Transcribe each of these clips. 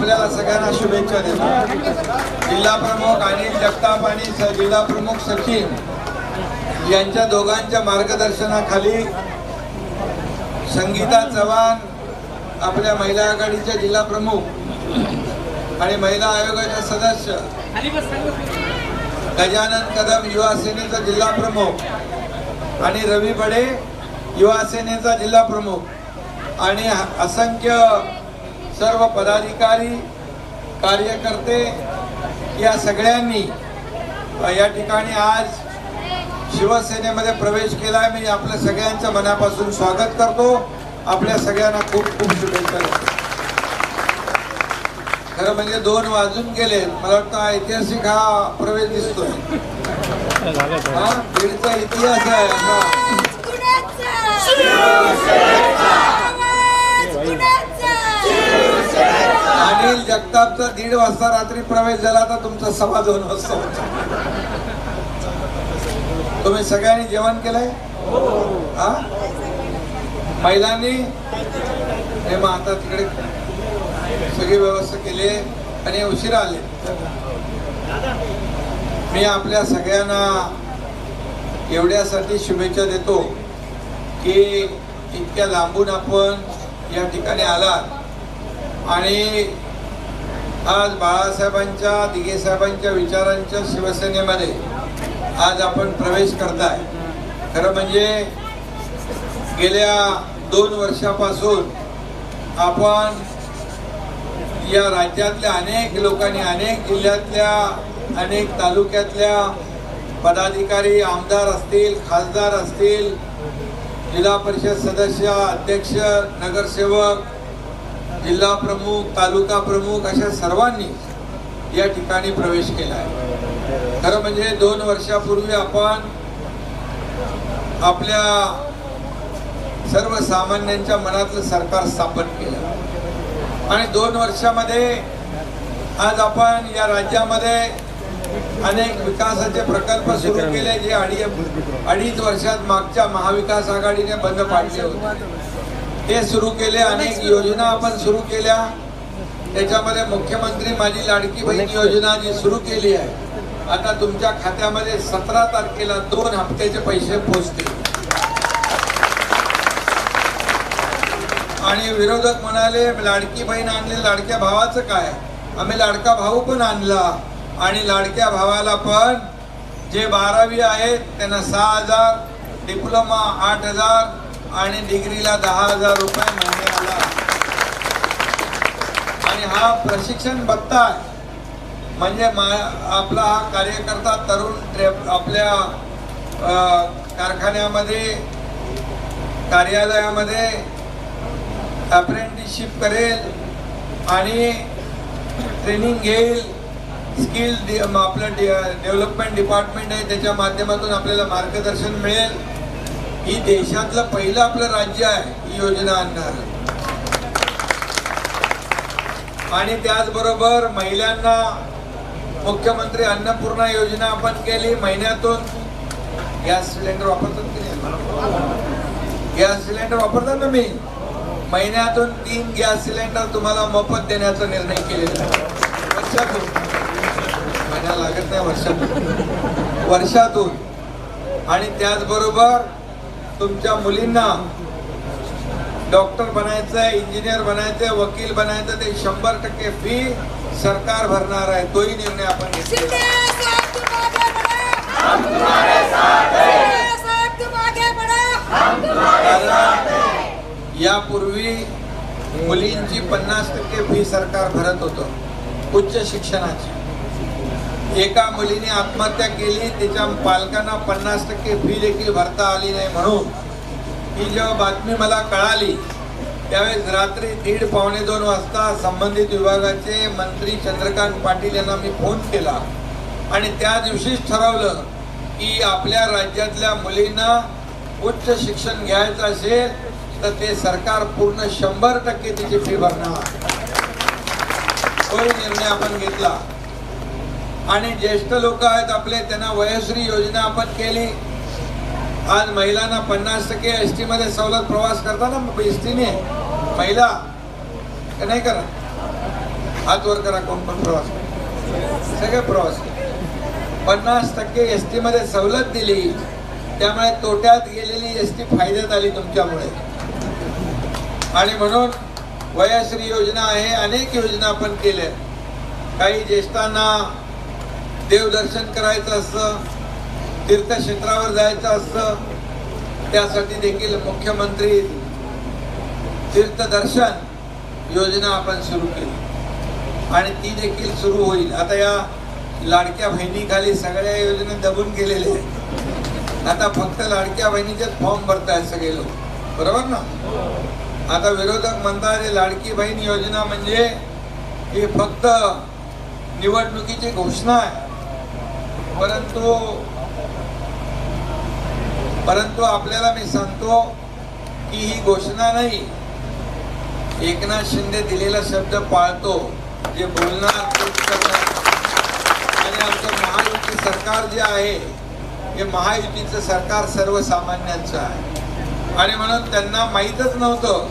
आपल्याला सगळ्यांना शुभेच्छा देतो. जिल्हा प्रमुख अनिल जगताप आणि जिल्हा प्रमुख सचिन यांच्या दोघांच्या मार्गदर्शनाखाली संगीता चव्हाण आपल्या महिला आघाडीच्या जिल्हा प्रमुख आणि महिला आयोगाच्या सदस्य. गजानन कदम युवा सेनेचा जिल्हा प्रमुख आणि रवी बडे युवा सेनेचा जिल्हा प्रमुख आणि असंख्य सर्व पदाधिकारी कार्यकर्ते या सगळ्यांनी या ठिकाणी आज शिवसेनेमध्ये प्रवेश केला आहे मी आपल्या सगळ्यांचं मनापासून स्वागत करतो. आपल्या सगळ्यांना खूप खूप शुभेच्छा देतो. खरं म्हणजे दोन वाजून गेले. मला वाटतं ऐतिहासिक हा प्रवेश दिसतोय. हा बीडचा इतिहास आहे. अनिल जगतापचा दीड वाजता रात्री प्रवेश झाला तर तुमचा सव्वा दोन वाजता. तुम्ही सगळ्यांनी जेवण केलंय? हा? महिलांनी हे मग आता तिकडे सगळी व्यवस्था केली आहे आणि उशिरा आले. मी आपल्या सगळ्यांना एवढ्यासाठी शुभेच्छा देतो की इतक्या लांबून आपण या ठिकाणी आलात आणि आज बाळासाहेबांच्या दिघे साहेबांच्या विचारांच्या शिवसेनेमध्ये आज आपण प्रवेश करताय. खरं म्हणजे गेल्या दोन वर्षापासून आपण या राज्यातल्या अनेक लोकांनी अनेक जिल्ह्यातल्या अनेक तालुक्यातल्या पदाधिकारी आमदार असतील खासदार असतील जिल्हा परिषद सदस्य अध्यक्ष नगरसेवक जिल्हा प्रमुख तालुका प्रमुख अशा सर्वांनी या ठिकाणी प्रवेश केला आहे. खरं म्हणजे दोन वर्षापूर्वी आपण आपल्या सर्वसामान्यांच्या मनातलं सरकार स्थापन केलं. आणि दोन वर्षामध्ये आज आपण या राज्यामध्ये अनेक विकासाचे प्रकल्प सुरू केले जे अडी अडीच वर्षात मागच्या महाविकास आघाडीने बंद पाडले होते. ते सुरू केले अनेक योजना आपण सुरू केल्या. त्याच्यामध्ये मुख्यमंत्री माझी लाडकी बहीण योजना जी सुरू केली आहे. आता तुमच्या खात्यामध्ये सतरा तारखेला दोन हप्त्याचे पैसे पोहोचतील आणि विरोधक म्हणाले लाडकी बहीण आणली लाडक्या भावाचं काय? आम्ही लाडका भाऊ पण आणला आणि लाडक्या भावाला पण जे बारावी आहेत त्यांना सहा हजार डिप्लोमा आठ हजार आणि डिग्रीला दहा हजार रुपये महिन्याला आणि हा प्रशिक्षण बघताय म्हणजे मा आपला हा कार्यकर्ता तरुण आपल्या कारखान्यामध्ये कार्यालयामध्ये अप्रेंटिसशिप करेल आणि ट्रेनिंग घेईल. स्किल डि- आपलं डेव्हलपमेंट डिपार्टमेंट आहे त्याच्या माध्यमातून आपल्याला मार्गदर्शन मिळेल. ही देशातलं पहिलं आपलं राज्य आहे ही योजना आणणार. आणि त्याचबरोबर महिलांना मुख्यमंत्री अन्नपूर्णा योजना आपण केली महिन्यातून गॅस सिलेंडर वापरतात की नाही? गॅस सिलेंडर वापरतात ना मी? महिन्यातून तीन गॅस सिलेंडर तुम्हाला मोफत देण्याचा निर्णय केलेला आहे. वर्षातून. महिना लागत नाही वर्षातून. वर्षातून. आणि त्याचबरोबर तुमच्या मुलींना डॉक्टर बनायचं इंजिनियर बनायचं वकील बनायचं ते शंभर टक्के फी सरकार भरणार आहे. तोही निर्णय आपण घेतला शिंदे साहब तुम आगे बढ़ो हम तुम्हारे साथ हैं। शिंदे साहब तुम आगे बढ़ो हम कारण यापूर्वी मुलींची पन्नास टक्के फी सरकार भरत होतं. उच्च शिक्षणाची. एका मुलीने आत्महत्या केली तिच्या पालकांना पन्नास टक्के फी देखील भरता आली नाही म्हणून ही जेव्हा बातमी मला कळाली त्यावेळेस रात्री दीड पावणे दोन वाजता संबंधित विभागाचे मंत्री चंद्रकांत पाटील यांना मी फोन केला. आणि त्या दिवशीच ठरवलं की आपल्या राज्यातल्या मुलींना उच्च शिक्षण घ्यायचं असेल तर ते सरकार पूर्ण शंभर टक्के तिची फी भरणार. तो निर्णय आपण घेतला. आणि ज्येष्ठ लोक आहेत आपले त्यांना वयश्री योजना आपण केली. आज महिलांना पन्नास टक्के एस टी मध्ये सवलत प्रवास करताना एस टीने महिला नाही करा. हात वर करा कोण पण प्रवास सगळे प्रवास पन्नास टक्के एस टी मध्ये सवलत दिली त्यामुळे तोट्यात गेलेली एस टी फायद्यात आली तुमच्यामुळे. आणि म्हणून वयश्री योजना आहे अनेक योजना आपण केल्या. काही ज्येष्ठांना देवदर्शन करायचं असतं तीर्थक्षेत्रावर जायचं असतं त्यासाठी देखील मुख्यमंत्री तीर्थदर्शन योजना आपण सुरू केली. आणि ती देखील सुरू होईल. आता या लाडक्या बहिणीखाली सगळ्या योजना दबून गेलेल्या आहेत. आता फक्त लाडक्या बहिणीचेच फॉर्म भरतायत सगळे लोक. बरोबर ना? आता विरोधक म्हणतात लाडकी बहीण योजना म्हणजे ही फक्त निवडणुकीची घोषणा आहे. परंतु परंतु आपल्याला मी सांगतो की ही घोषणा नाही. एकनाथ शिंदे दिलेला शब्द पाळतो. जे बोलणार आणि आमचं महायुती सरकार जे आहे हे महायुतीचं सरकार सर्वसामान्यांचं आहे. आणि म्हणून त्यांना माहीतच नव्हतं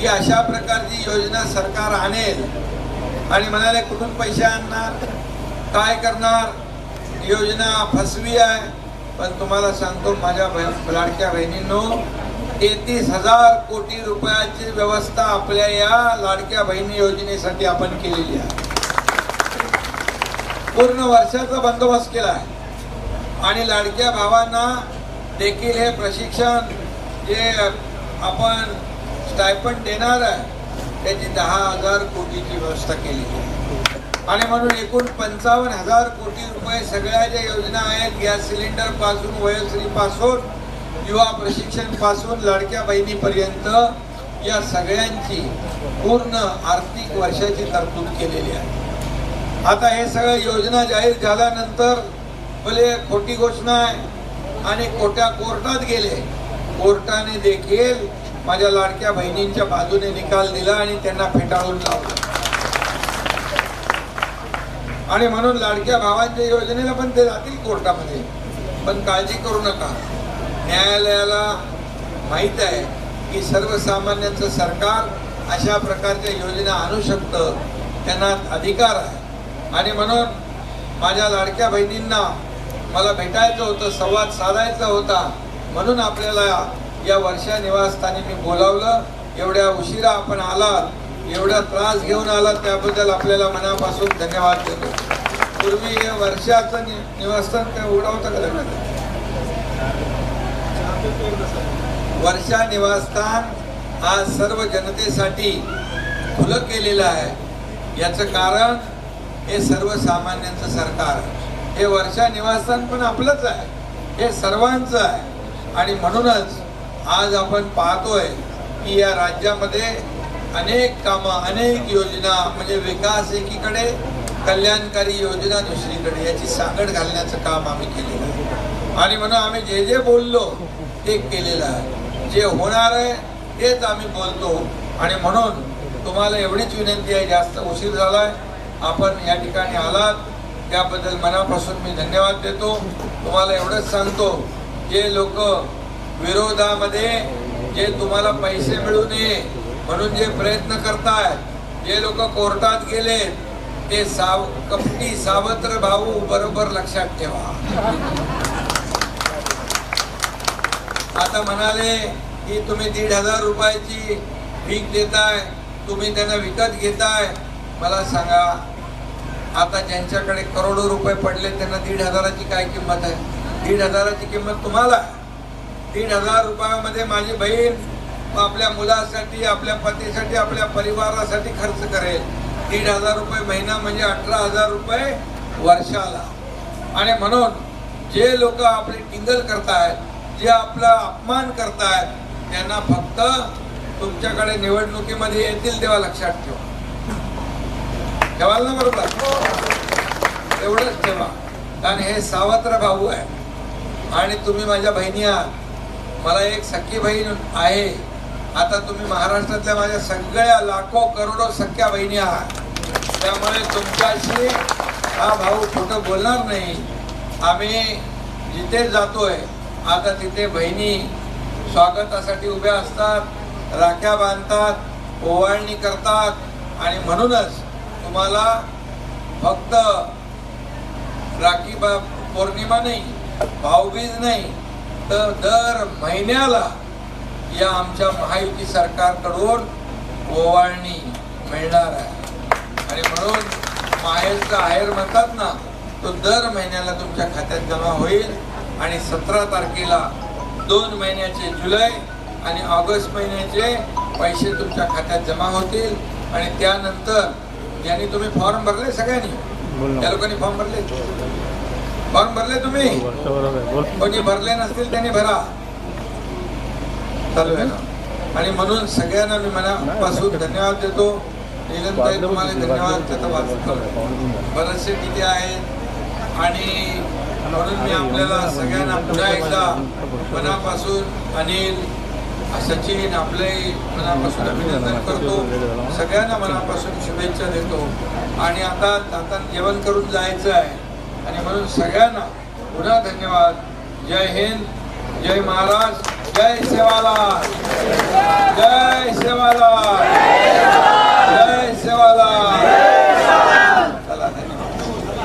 की अशा प्रकारची योजना सरकार आणेल. आणि म्हणाले कुठून पैसे आणणार? काय करणार? योजना फसवी आहे. पण तुम्हाला सांगतो माझ्या लाडक्या बहिणींनो तेहतीस हजार कोटी रुपयाची व्यवस्था आपल्या या लाडक्या बहिणी योजनेसाठी आपण केलेली आहे. पूर्ण वर्षाचा बंदोबस्त केला आहे. आणि लाडक्या भावांना देखील हे प्रशिक्षण जे आपण स्टायपंड देणार आहे त्याची दहा हजार कोटीची व्यवस्था केली आहे. आणि म्हणून एकूण पंचावन्न हजार कोटी रुपये सगळ्या ज्या योजना आहेत गॅस सिलेंडरपासून वयोश्री पासून युवा प्रशिक्षणपासून लाडक्या बहिणीपर्यंत या सगळ्यांची पूर्ण आर्थिक वर्षाची तरतूद केलेली आहे. आता हे सगळं योजना जाहीर झाल्यानंतर भले खोटी घोषणा आहे आणि खोट्या कोर्टात गेले कोर्टाने देखील माझ्या लाडक्या बहिणींच्या बाजूने निकाल दिला आणि त्यांना फेटाळून लावला. आणि म्हणून लाडक्या भावांच्या योजनेला पण ते जातील कोर्टामध्ये. पण काळजी करू नका. न्यायालयाला माहीत आहे की सर्वसामान्यांचं सरकार अशा प्रकारच्या योजना आणू शकतं त्यांना अधिकार आहे. आणि म्हणून माझ्या लाडक्या बहिणींना मला भेटायचं होतं संवाद साधायचा होता म्हणून आपल्याला या वर्षा निवासस्थानी मी बोलावलं. एवढ्या उशिरा आपण आलात एवढा त्रास घेऊन आलात त्याबद्दल आपल्याला मनापासून धन्यवाद देतो. पूर्वी हे वर्षाचं नि- निवासस्थान काय उघडा का वर्षा निवासस्थान आज सर्व जनतेसाठी खुलं केलेलं आहे. याचं कारण हे सर्वसामान्यांचं सरकार हे वर्षा निवासस्थान पण आपलंच आहे. हे सर्वांचं आहे. आणि म्हणूनच आज आपण पाहतोय की या राज्यामध्ये अनेक कामं अनेक योजना म्हणजे विकास एकीकडे कल्याणकारी योजना दुसरीकडे याची सांगड घालण्याचं काम आम्ही केलेलं आहे. आणि म्हणून आम्ही जे जे बोललो ते केलेलं आहे. जे होणार आहे तेच आम्ही बोलतो. आणि म्हणून तुम्हाला एवढीच विनंती आहे जास्त उशीर झालाय. आपण या ठिकाणी आलात. त्याबद्दल मनापासून मी धन्यवाद देतो. तुम्हाला एवढंच सांगतो जे लोक विरोधामध्ये जे तुम्हाला पैसे मिळू नये म्हणून जे प्रयत्न करतायत जे लोक कोर्टात गेले ते साव कपटी सावत्र भाऊ बरोबर लक्षात ठेवा. आता म्हणाले की तुम्ही दीड हजार रुपयाची भीक देताय तुम्ही त्यांना विकत घेताय. मला सांगा आता ज्यांच्याकडे करोडो रुपये पडले त्यांना दीड हजाराची काय किंमत आहे? दीड हजाराची किंमत तुम्हाला दीड हजार रुपयामध्ये माझी बहीण आपल्या मुलासाठी आपल्या पतीसाठी आपल्या परिवारासाठी खर्च करेल. दीड हजार रुपये महिना म्हणजे अठरा हजार रुपये वर्षाला. आणि म्हणून जे लोक आपली टिंगल करतायत जे आपला अपमान करतायत त्यांना फक्त तुमच्याकडे निवडणुकीमध्ये येतील तेव्हा लक्षात ठेवा. ठेवाल ना बरोबर? एवढंच ठेवा. कारण हे सावत्र भाऊ आहे. आणि तुम्ही माझ्या बहिणी आहात. मला एक सख्खी बहीण आहे. आता तुम्ही महाराष्ट्रातल्या माझ्या सगळ्या लाखो करोडो सख्या बहिणी आहात. त्यामुळे तुमच्याशी हा भाऊ खोटं बोलणार नाही. आम्ही जिथे जातोय आता तिथे बहिणी स्वागतासाठी उभ्या असतात राख्या बांधतात ओवाळणी करतात आणि म्हणूनच तुम्हाला फक्त राखी बा पौर्णिमा नाही भाऊबीज नाही तर दर महिन्याला या आमच्या महायुती सरकारकडून ओवाळणी मिळणार आहे. आणि म्हणून माहेरचा आहेर म्हणतात ना तो दर महिन्याला तुमच्या खात्यात जमा होईल. आणि सतरा तारखेला दोन महिन्याचे जुलै आणि ऑगस्ट महिन्याचे पैसे तुमच्या खात्यात जमा होतील. आणि त्यानंतर ज्यांनी तुम्ही फॉर्म भरले सगळ्यांनी त्या लोकांनी फॉर्म भरले? फॉर्म भरले तुम्ही? कोणी भरले नसतील त्यांनी भरा. चालू आहे ना आणि म्हणून सगळ्यांना मी मनापासून धन्यवाद देतो. नीलमताई तुम्हाला धन्यवाद त्याचा वाचतो बरेचसे तिथे आहेत. आणि म्हणून मी आपल्याला सगळ्यांना पुन्हा एकदा मनापासून अनिल सचिन आपले मनापासून अभिनंदन करतो. सगळ्यांना मनापासून शुभेच्छा देतो. आणि आता आता जेवण करून जायचं आहे. आणि म्हणून सगळ्यांना पुन्हा धन्यवाद. जय हिंद. जय महाराज. 对写完了对写完了对写完了